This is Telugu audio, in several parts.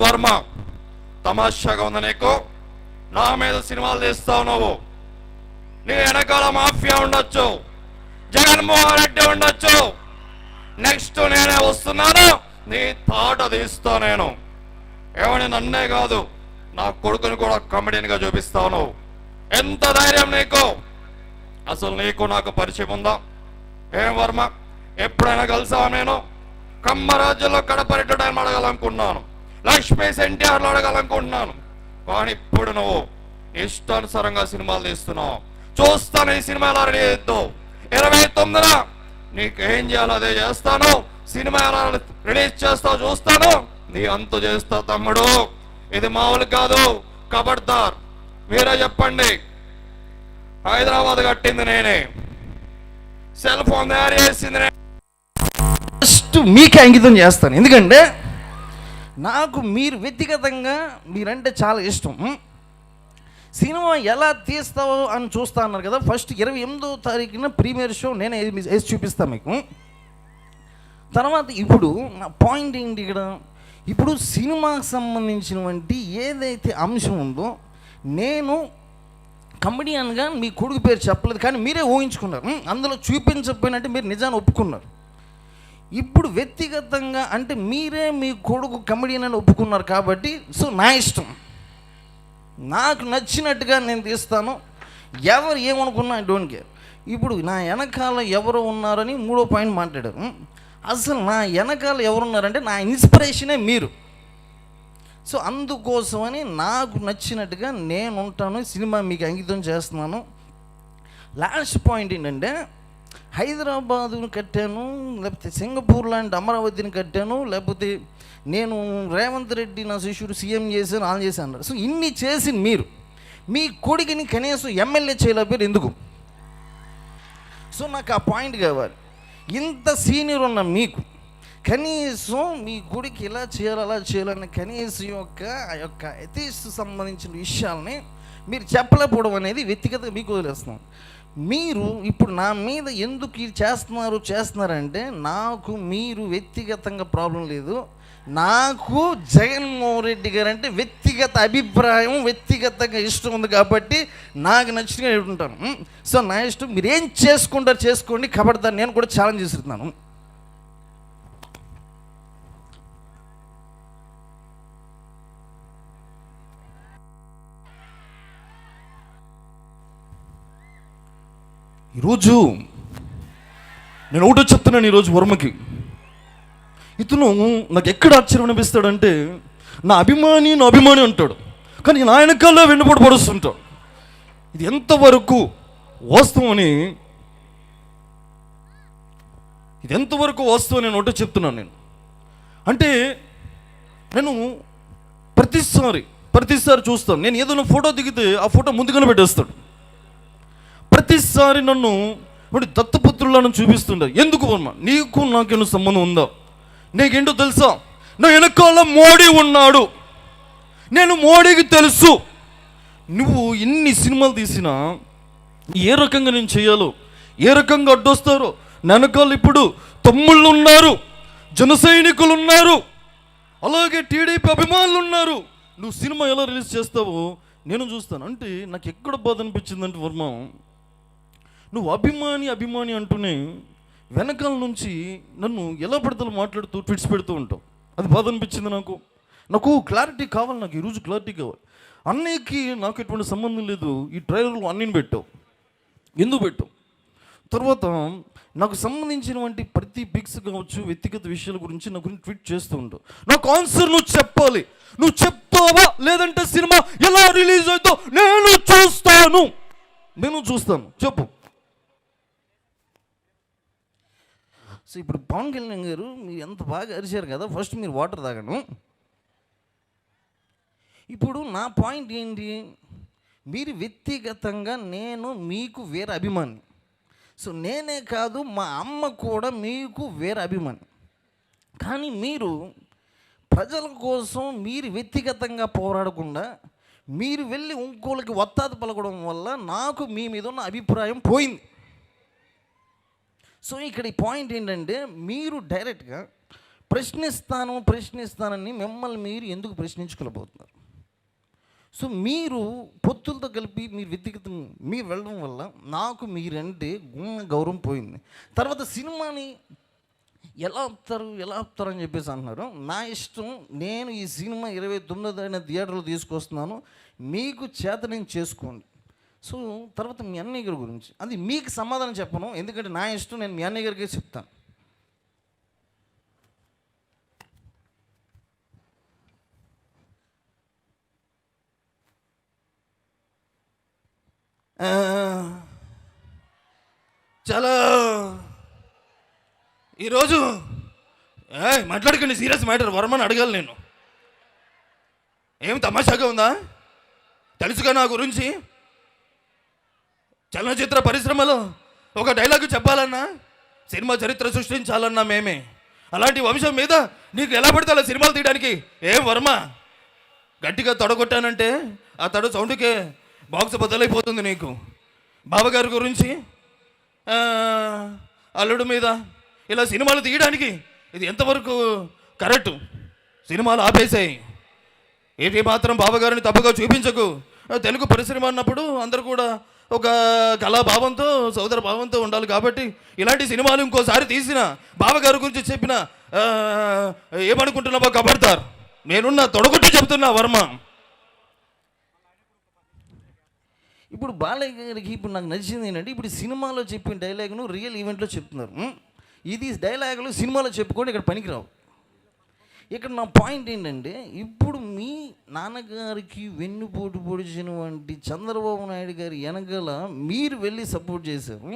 వర్మ తమాషాగా ఉంది నీకు నా మీద సినిమాలు తీస్తావు నువ్వు. నీ వెనకాల మాఫియా ఉండొచ్చు. జగన్మోహన్ రెడ్డి ఉండొచ్చు. నెక్స్ట్ నేనే వస్తున్నాను. నీ తాట తీస్తా నేను. ఏమని నన్నే కాదు నా కొడుకుని కూడా కమెడియన్గా చూపిస్తాను ఎంత ధైర్యం నీకు? అసలు నీకు నాకు పరిచయం ఉందా? ఏం వర్మ ఎప్పుడైనా కలిసావా నేను? కమ్మరాజ్యంలో కడపరెడ్డి టైం అడగాలనుకున్నాను. లక్ష్మీ ఎన్టీఆర్లో అడగాలనుకుంటున్నాను. కానీ ఇప్పుడు నువ్వు ఇష్టానుసారంగా సినిమాలు తీస్తున్నావు. చూస్తాను ఈ సినిమా ఎలా రెడీ చేద్దావు ఇరవై తొమ్మిదిన నీకేం చేయాలో అదే చేస్తాను. సినిమా ఎలా రిలీజ్ చేస్తావు చూస్తాను. నీ అంత చేస్తా తమ్ముడు. ఇది మామూలు కాదు. కబడ్దార్. మీరే చెప్పండి. హైదరాబాద్ కట్టింది నేనే. సెల్ ఫోన్ తయారు చేసింది నేనే. ఫస్ట్ మీకే అంకితం చేస్తాను. ఎందుకంటే నాకు మీరు వ్యక్తిగతంగా మీరంటే చాలా ఇష్టం. సినిమా ఎలా తీస్తావో అని చూస్తా అన్నారు కదా ఫస్ట్ ఇరవై ఎనిమిదో తారీఖున ప్రీమియర్ షో నేనే వేసి- చూపిస్తాను మీకు. తర్వాత ఇప్పుడు నా పాయింట్ ఏంటి ఇక్కడ? ఇప్పుడు సినిమాకి సంబంధించినటువంటి ఏదైతే అంశం ఉందో నేను కమెడియన్గా మీ కొడుకు పేరు చెప్పలేదు కానీ మీరే ఊహించుకున్నారు. అందులో చూపించకపోయినట్టు మీరు నిజాన్ని ఒప్పుకున్నారు. ఇప్పుడు వ్యక్తిగతంగా అంటే మీరే మీ కొడుకు కమెడియన్ అని ఒప్పుకున్నారు కాబట్టి సో నా ఇష్టం. నాకు నచ్చినట్టుగా నేను తీస్తాను. ఎవరు ఏమనుకున్నా ఐ డోంట్ కేర్ ఇప్పుడు నా వెనకాల ఎవరు ఉన్నారని మూడో పాయింట్ మాట్లాడారు. అసలు నా వెనకాల ఎవరున్నారంటే నా ఇన్స్పిరేషనే మీరు. సో అందుకోసమని నాకు నచ్చినట్టుగా నేను ఉంటాను సినిమా మీకు అంకితం చేస్తున్నాను. లాస్ట్ పాయింట్ ఏంటంటే హైదరాబాదును కట్టాను లేకపోతే సింగపూర్ లాంటి అమరావతిని కట్టాను లేకపోతే నేను రేవంత్ రెడ్డి నా శిష్యుడు సీఎం చేశాను ఆన్ చేశాను అన్నారు. సో ఇన్ని చేసి మీరు మీ కొడుకుని కనీసం ఎమ్మెల్యే చేయలేపారు ఎందుకు? సో నాకు ఆ పాయింట్ కావాలి. ఇంత సీనియర్ ఉన్న మీకు కనీసం మీ గుడికి ఇలా చేయాలి అలా చేయాలని కనీసం యొక్క ఆ యొక్క ఎథిక్స్ సంబంధించిన విషయాల్ని మీరు చెప్పలేకపోవడం అనేది వ్యక్తిగతంగా మీకు వదిలేస్తున్నాం మీరు ఇప్పుడు నా మీద ఎందుకు ఇది చేస్తున్నారు చేస్తున్నారంటే నాకు మీరు వ్యక్తిగతంగా ప్రాబ్లం లేదు. నాకు జగన్మోహన్ రెడ్డి గారు అంటే వ్యక్తిగత అభిప్రాయం వ్యక్తిగతంగా ఇష్టం ఉంది కాబట్టి నాకు నచ్చినగా ఉంటాను. సో నా ఇష్టం మీరు ఏం చేసుకుంటారు చేసుకోండి కబడతాను నేను కూడా ఛాలెంజ్ చేస్తున్నాను. ఈరోజు నేను ఒకటో చెప్తున్నాను ఈరోజు వర్మకి. ఇతను నాకు ఎక్కడ ఆశ్చర్యం అనిపిస్తాడంటే నా అభిమాని నా అభిమాని అంటాడు. కానీ నా వెనకాల వెన్నుపోటు పడుస్తుంటాడు. ఇది ఎంతవరకు వాస్తవమని ఇది ఎంతవరకు వాస్తవం నేను ఒకటే చెప్తున్నాను నేను. అంటే నేను ప్రతిసారి ప్రతిసారి చూస్తాను. నేను ఏదైనా ఫోటో దిగితే ఆ ఫోటో ముందుగానే పెట్టేస్తాడు. ప్రతిసారి నన్ను ఇప్పుడు దత్తపుత్రులను చూపిస్తుంటారు ఎందుకు వర్మ నీకు నాకేమో సంబంధం ఉందా? నీకేంటో తెలుసా? నా వెనకాల మోడీ ఉన్నాడు. నేను మోడీకి తెలుసు. నువ్వు ఎన్ని సినిమాలు తీసినా ఏ రకంగా నేను చేయాలో ఏ రకంగా అడ్డొస్తారో నా వెనకాల ఇప్పుడు తమ్ముళ్ళు ఉన్నారు జన సైనికులు ఉన్నారు అలాగే టీడీపీ అభిమానులు ఉన్నారు. నువ్వు సినిమా ఎలా రిలీజ్ చేస్తావో నేను చూస్తాను. అంటే నాకు ఎక్కడ బాధ అనిపించిందంటే వర్మ నువ్వు అభిమాని అభిమాని అంటూనే వెనకాల నుంచి నన్ను ఎలా పడతలు మాట్లాడుతూ ట్విట్స్ పెడుతూ ఉంటావు. అది బాధ అనిపించింది నాకు. నాకు క్లారిటీ కావాలి నాకు ఈరోజు క్లారిటీ కావాలి. అన్నయ్యకి నాకు ఎటువంటి సంబంధం లేదు. ఈ ట్రైలర్లో అన్నిని పెట్టావు. ఎందుకు పెట్టావు? తర్వాత నాకు సంబంధించినటువంటి ప్రతి బిగ్స్ కావచ్చు వ్యక్తిగత విషయాల గురించి నా గురించి ట్వీట్ చేస్తూ ఉంటావు. నాకు ఆన్సర్ నువ్వు చెప్పాలి. నువ్వు చెప్తావా? లేదంటే సినిమా ఎలా రిలీజ్ అవుతావు నేను చూస్తాను. నేను చూస్తాను. చెప్పు. సో ఇప్పుడు పవన్ కళ్యాణ్ గారు మీరు ఎంత బాగా అరిచారు కదా ఫస్ట్ మీరు వాటర్ తాగను ఇప్పుడు నా పాయింట్ ఏంటి? మీరు వ్యక్తిగతంగా నేను మీకు వేరే అభిమాని. సో నేనే కాదు మా అమ్మ కూడా మీకు వేరే అభిమాని. కానీ మీరు ప్రజల కోసం మీరు వ్యక్తిగతంగా పోరాడకుండా మీరు వెళ్ళి ఇంకోళ్ళకి ఒత్తాది పలకడం వల్ల నాకు మీ మీద ఉన్న అభిప్రాయం పోయింది. సో ఇక్కడ ఈ పాయింట్ ఏంటంటే మీరు డైరెక్ట్గా ప్రశ్నిస్తాను ప్రశ్నిస్తానని మిమ్మల్ని మీరు ఎందుకు ప్రశ్నించుకోలేకపోతున్నారు? సో మీరు పొత్తులతో కలిపి మీరు వ్యక్తిగతం మీరు వెళ్ళడం వల్ల నాకు మీరంటే గుణ గౌరవం పోయింది. తర్వాత సినిమాని ఎలా ఆపుతారు ఎలా ఆపుతారు అని చెప్పేసి అంటున్నారు. నా ఇష్టం నేను ఈ సినిమా ఇరవై తొమ్మిదో తేదీన థియేటర్లో తీసుకొస్తున్నాను మీకు చేత నేను చేసుకోండి. సో తర్వాత మీ అన్నయ్య గారి గురించి. అది మీకు సమాధానం చెప్పను. ఎందుకంటే నా ఇష్టం నేను మీ అన్నయ్య గారికే చెప్తాను చాలా. ఈరోజు మాట్లాడకండి సీరియస్ మ్యాటర్. వర్మని అడగాలి నేను. ఏం తమాషాగా ఉందా? తెలుసుగా నా గురించి. చలనచిత్ర పరిశ్రమలో ఒక డైలాగు చెప్పాలన్నా సినిమా చరిత్ర సృష్టించాలన్నా మేమే. అలాంటి వంశం మీద నీకు ఎలా పడితే అలా సినిమాలు తీయడానికి? ఏం వర్మ? గట్టిగా తొడగొట్టానంటే ఆ తడ సౌండ్కే బాక్స్ బదులైపోతుంది నీకు. బావగారి గురించి అల్లుడు మీద ఇలా సినిమాలు తీయడానికి ఇది ఎంతవరకు కరెక్టు? సినిమాలు ఆపేసాయి. ఏంటి మాత్రం బావగారిని తప్పుగా చూపించకు. తెలుగు పరిశ్రమ అన్నప్పుడు అందరూ కూడా ఒక కళాభావంతో సోదర భావంతో ఉండాలి కాబట్టి ఇలాంటి సినిమాలు ఇంకోసారి తీసిన బావగారి గురించి చెప్పిన ఆ, ఏమనుకుంటున్నావో కబడతారు. నేనున్న తొడగొట్టి చెబుతున్నా వర్మ. ఇప్పుడు బాలయ్య గారికి ఇప్పుడు నాకు నచ్చింది ఏంటంటే ఇప్పుడు సినిమాలో చెప్పిన డైలాగ్ను రియల్ ఈవెంట్లో చెప్తున్నారు. ఇది డైలాగులు సినిమాలో చెప్పుకొని ఇక్కడ పనికిరావు. ఇక్కడ నా పాయింట్ ఏంటంటే ఇప్పుడు మీ నాన్నగారికి వెన్నుపోటు పొడిచిన వంటి చంద్రబాబు నాయుడు గారి వెనకాల మీరు వెళ్ళి సపోర్ట్ చేశారు.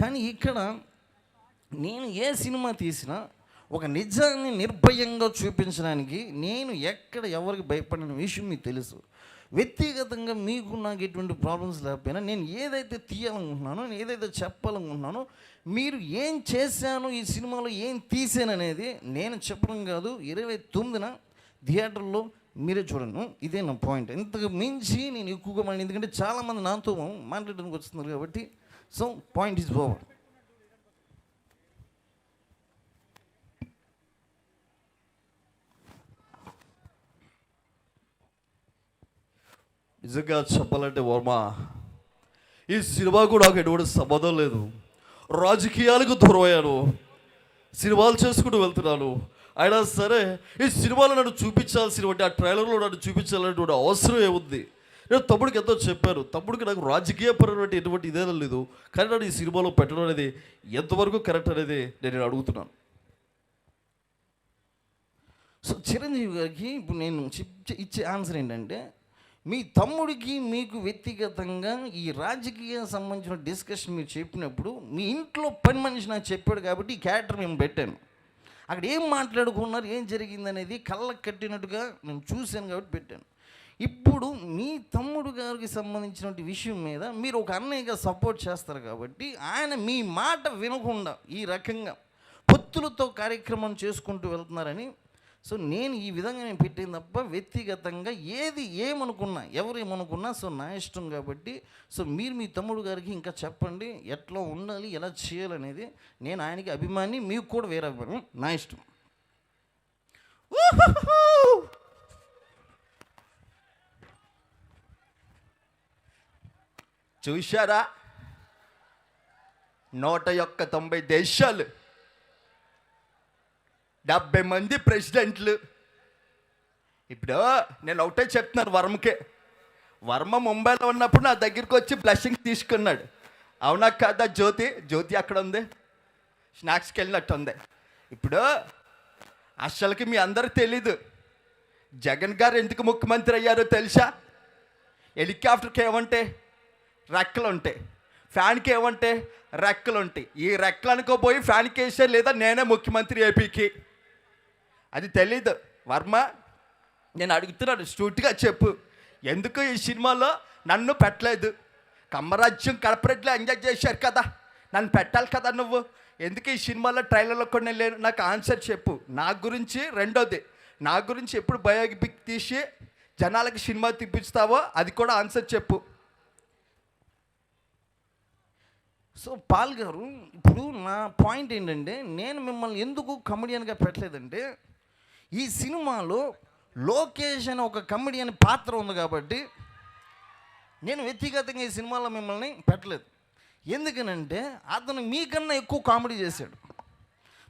కానీ ఇక్కడ నేను ఏ సినిమా తీసినా ఒక నిజాన్ని నిర్భయంగా చూపించడానికి నేను ఎక్కడ ఎవరికి భయపడిన విషయం మీకు తెలుసు. వ్యక్తిగతంగా మీకు నాకు ఎటువంటి ప్రాబ్లమ్స్ లేకపోయినా నేను ఏదైతే తీయాలనుకుంటున్నానో నేను ఏదైతే చెప్పాలనుకుంటున్నానో మీరు ఏం చేశాను ఈ సినిమాలో ఏం తీసాను అనేది నేను చెప్పడం కాదు. ఇరవై తొమ్మిదిన థియేటర్లో మీరే చూడను ఇదే నా పాయింట్ ఇంతకు మించి నేను ఎక్కువగా మాట్లాడి ఎందుకంటే చాలామంది నాతో మాట్లాడడానికి వస్తున్నారు కాబట్టి సో పాయింట్ ఈజ్ ఓవర్ నిజంగా చెప్పాలంటే వర్మ ఈ సినిమాకు నాకు ఎటువంటి సంబంధం లేదు. రాజకీయాలకు దూరం అయ్యాను సినిమాలు చేసుకుంటూ వెళ్తున్నాను. అయినా సరే ఈ సినిమాలో నన్ను చూపించాల్సినటువంటి ఆ ట్రైలర్లో నన్ను చూపించాలనేటువంటి అవసరం ఏముంది? నేను తమ్ముడికి ఎంతో చెప్పాను. తమ్ముడికి నాకు రాజకీయపరమైనటువంటి ఎటువంటి ఇదే లేదు. కానీ నన్ను ఈ సినిమాలో పెట్టడం అనేది ఎంతవరకు కరెక్ట్ అనేది నేను అడుగుతున్నాను. సో చిరంజీవి గారికి ఇప్పుడు నేను చెప్- ఇచ్చే ఆన్సర్ ఏంటంటే మీ తమ్ముడికి మీకు వ్యక్తిగతంగా ఈ రాజకీయ సంబంధించిన డిస్కషన్ మీరు చెప్పినప్పుడు మీ ఇంట్లో పని మనిషి నాకు చెప్పాడు కాబట్టి ఈ క్యారెక్టర్ మేము పెట్టాను. అక్కడ ఏం మాట్లాడుకున్నారు ఏం జరిగింది అనేది కళ్ళకు కట్టినట్టుగా నేను చూశాను కాబట్టి పెట్టాను. ఇప్పుడు మీ తమ్ముడు గారికి సంబంధించిన విషయం మీద మీరు ఒక అన్నయ్యగా సపోర్ట్ చేస్తారు కాబట్టి ఆయన మీ మాట వినకుండా ఈ రకంగా పొత్తులతో కార్యక్రమం చేసుకుంటూ వెళ్తున్నారని సో నేను ఈ విధంగా నేను పెట్టింది తప్ప వ్యక్తిగతంగా ఏది ఏమనుకున్నా ఎవరు ఏమనుకున్నా సో నా ఇష్టం కాబట్టి సో మీరు మీ తమ్ముడు గారికి ఇంకా చెప్పండి ఎట్లా ఉండాలి ఎలా చేయాలనేది నేను ఆయనకి అభిమాని మీకు కూడా వేరే అభిమాని నా ఇష్టం. చూశారా? నూట యొక్క తొంభై దేశాలు డెబ్బై మంది ప్రెసిడెంట్లు. ఇప్పుడు నేను ఒకటే చెప్తున్నాను వర్మకే. వర్మ ముంబైలో ఉన్నప్పుడు నా దగ్గరికి వచ్చి బ్లెస్సింగ్ తీసుకున్నాడు. అవునా కదా జ్యోతి? జ్యోతి అక్కడ ఉంది? స్నాక్స్కి వెళ్ళినట్టు ఉంది. ఇప్పుడు అసలుకి మీ అందరూ తెలీదు. జగన్ గారు ఎందుకు ముఖ్యమంత్రి అయ్యారో తెలుసా? హెలికాప్టర్కి ఏమంటే రెక్కలు ఉంటాయి. ఫ్యాన్కి ఏమంటే రెక్కలు ఉంటాయి. ఈ రెక్కలు అనుకోపోయి ఫ్యాన్కి వేసే లేదా నేనే ముఖ్యమంత్రి ఏపీకి. అది తెలీదు. వర్మ నేను అడుగుతున్నాను స్టూట్గా చెప్పు. ఎందుకు ఈ సినిమాలో నన్ను పెట్టలేదు? కమ్మరాజ్యం కడపరెడ్లో ఎంజాయ్ చేశారు కదా. నన్ను పెట్టాలి కదా నువ్వు. ఎందుకు ఈ సినిమాలో ట్రైలర్లో కూడా నేను లేను నాకు ఆన్సర్ చెప్పు. నా గురించి రెండోది. నా గురించి ఎప్పుడు బయోపిక్ తీసి జనాలకి సినిమా తిప్పిస్తావో అది కూడా ఆన్సర్ చెప్పు. సో పాల్ గారు ఇప్పుడు నా పాయింట్ ఏంటంటే నేను మిమ్మల్ని ఎందుకు కమెడియన్గా పెట్టలేదంటే ఈ సినిమాలో లోకేష్ అనే ఒక కమెడియన్ పాత్ర ఉంది కాబట్టి నేను వ్యక్తిగతంగా ఈ సినిమాలో మిమ్మల్ని పెట్టలేదు. ఎందుకనంటే అతను మీకన్నా ఎక్కువ కామెడీ చేశాడు.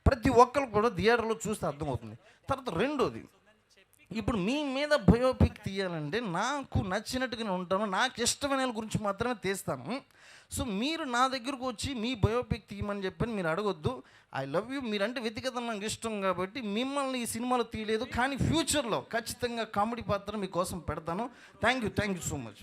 ప్రతి ఒక్కరు కూడా థియేటర్లో చూస్తే అర్థమవుతుంది. తర్వాత రెండోది ఇప్పుడు మీ మీద బయోపిక్ తీయాలంటే నాకు నచ్చినట్టుగా నేను ఉంటాను నాకు ఇష్టమైన గురించి మాత్రమే తీస్తాను. సో మీరు నా దగ్గరకు వచ్చి మీ బయోపిక్ తీయమని చెప్పని మీరు అడగొద్దు. ఐ లవ్ యూ మీరంటే వ్యక్తిగతం నాకు ఇష్టం కాబట్టి మిమ్మల్ని ఈ సినిమాలో తీయలేదు కానీ ఫ్యూచర్లో ఖచ్చితంగా కామెడీ పాత్ర మీకోసం పెడతాను. Thank you thank you so much